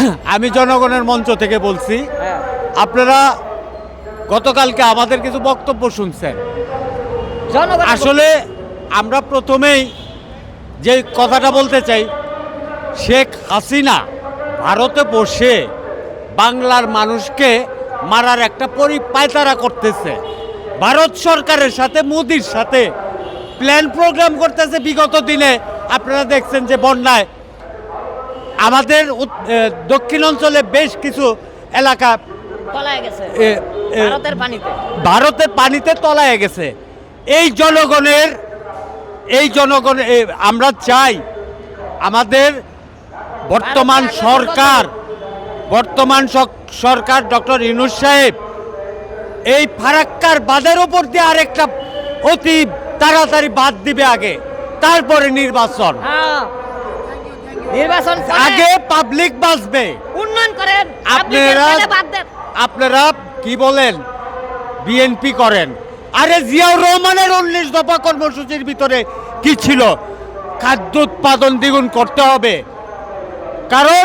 আমি জনগণের মঞ্চ থেকে বলছি হ্যাঁ। আপনারা গতকালকে আমাদের কিছু বক্তব্য শুনছেন। আসলে আমরা প্রথমেই যে কথাটা বলতে চাই শেখ হাসিনা ভারতে বসে বাংলার মানুষকে মারার একটা পরিপায়তারা করতেছে। ভারত সরকারের সাথে মোদির সাথে প্ল্যান প্রোগ্রাম করতেছে বিগত দিনে। আপনারা দেখছেন যে বন্যায় আমাদের দক্ষিণ অঞ্চলে বেশ কিছু এলাকা পানিতে। ভারতের পানিতে তলায় গেছে। এই জনগণের এই জনগণ আমরা চাই আমাদের বর্তমান সরকার বর্তমান সরকার ডক্টর ইনুস সাহেব এই ফারাক্কার বাঁধের ওপর দিয়ে আরেকটা অতি তাড়াতাড়ি বাদ দিবে আগে তারপরে নির্বাচন। হ্যাঁ। নির্বাচন আগে পাবলিক বাঁচবে। উন্নয়ন করেন আপনারা আপনারা কি বলেন? বিএনপি করেন। আরে জিয়াউর রহমানের উনিশ দফা কর্মসূচির ভিতরে কি ছিল? খাদ্য উৎপাদন দ্বিগুণ করতে হবে। কারণ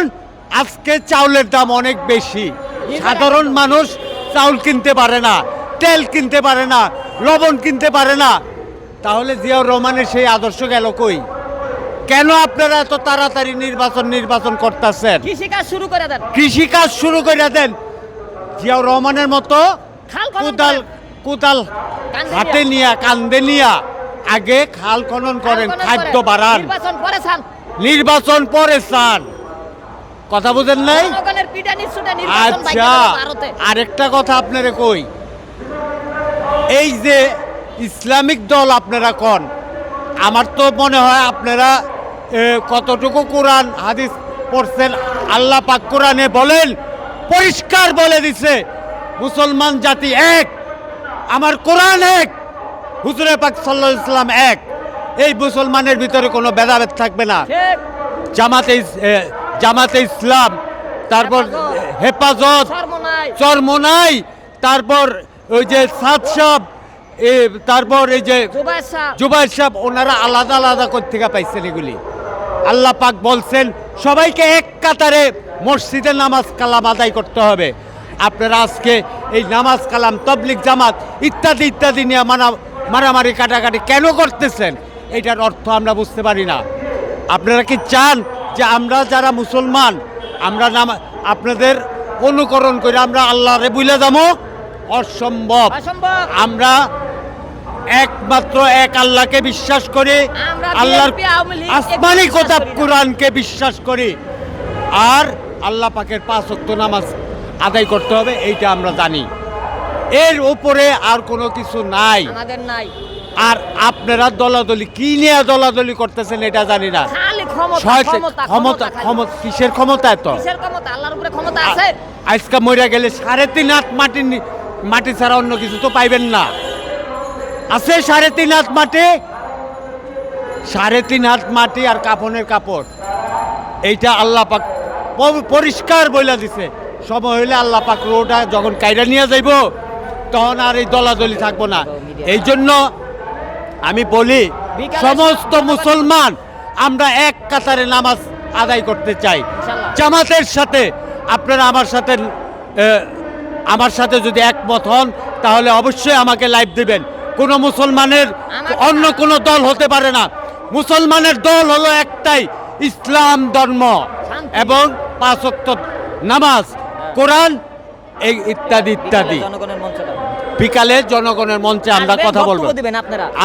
আজকে চাউলের দাম অনেক বেশি। সাধারণ মানুষ চাউল কিনতে পারে না তেল কিনতে পারে না লবণ কিনতে পারে না। তাহলে জিয়াউর রহমানের সেই আদর্শ গেল কই? কেন আপনারা এত তাড়াতাড়ি নির্বাচন নির্বাচন করতেছেন? কৃষিকাজ শুরু করে দেন। কৃষিকাজ শুরু করে দেন। জিয়াউর রহমানের মতো কোদাল কোদাল হাতে নিয়া কান্দে নিয়া আগে খাল খনন করেন খাদ্য বাড়ান। নির্বাচন পরে চান। কথা বুঝেন নাই? আচ্ছা আরেকটা কথা আপনারে কই। এই যে ইসলামিক দল আপনারা কন আমার তো মনে হয় আপনারা কতটুকু কোরআন হাদিস পড়ছেন? আল্লাহ পাক কোরআনে বলেন পরিষ্কার বলে দিছে মুসলমান জাতি এক আমার কোরআন এক হুজুরে পাক সাল্লাহ ইসলাম এক। এই মুসলমানের ভিতরে কোনো ভেদাভেদ থাকবে না। জামাতে জামাতে ইসলাম তারপর হেফাজত। চরমোনাই। তারপর ওই যে সাহ এ, তারপর এই যে জুবাই সাহেব। ওনারা আলাদা আলাদা থেকে পাইছেন এগুলি। আল্লাহ পাক বলছেন সবাইকে এক কাতারে মসজিদে নামাজ কালাম আদায় করতে হবে। আপনারা আজকে এই নামাজ কালাম তবলিক জামাত ইত্যাদি ইত্যাদি নিয়ে মানা মারামারি কাটাকাটি কেন করতেছেন? এটার অর্থ আমরা বুঝতে পারি না। আপনারা কি চান যে আমরা যারা মুসলমান আমরা নাম আপনাদের অনুকরণ করে আমরা আল্লাহরে বুঝলে যাব? অসম্ভব। অসম্ভব। আমরা একমাত্র এক আল্লাহকে বিশ্বাস করি। আল্লাহর আসমানি কোথাব কোরআনকে বিশ্বাস করি। আর আল্লাহ পাকের পাঁচ ওয়াক্ত নামাজ আদায় করতে হবে এইটা আমরা জানি। এর উপরে আর কোনো কিছু নাই। আমাদের নাই। আর আপনারা দলাদলি কি নিয়ে দলাদলি করতেছেন এটা জানি না। ক্ষমতা ক্ষমতা কিসের ক্ষমতা এত? আজকে মরিয়া গেলে সাড়ে তিন হাত মাটি মাটি ছাড়া অন্য কিছু তো পাইবেন না। আছে সাড়ে তিন হাত মাটি সাড়ে তিন হাত মাটি আর কাপনের কাপড়। এইটা আল্লাহ পাক পরিষ্কার বইলা দিছে। সময় হইলে আল্লাহ পাক রোটা যখন কাইরা নিয়ে যাইব তখন আর এই দলাদলি থাকব না। এই জন্য আমি বলি সমস্ত মুসলমান আমরা এক কাতারে নামাজ আদায় করতে চাই। জামাতের সাথে আপনারা আমার সাথে আমার সাথে যদি একমত হন তাহলে অবশ্যই আমাকে লাইভ দিবেন। কোন মুসলমানের অন্য কোন দল হতে পারে না। মুসলমানের দল হলো একটাই ইসলাম ধর্ম এবং পাঁচ নামাজ কোরআন এই ইত্যাদি ইত্যাদি। বিকালে জনগণের মঞ্চে আমরা কথা বলব।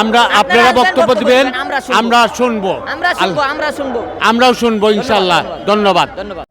আমরা আপনারা বক্তব্য দিবেন আমরা শুনব। আমরা শুনব। আমরা শুনব আমরা শুনব। আমরাও শুনব ইনশাল্লাহ ধন্যবাদ। ধন্যবাদ।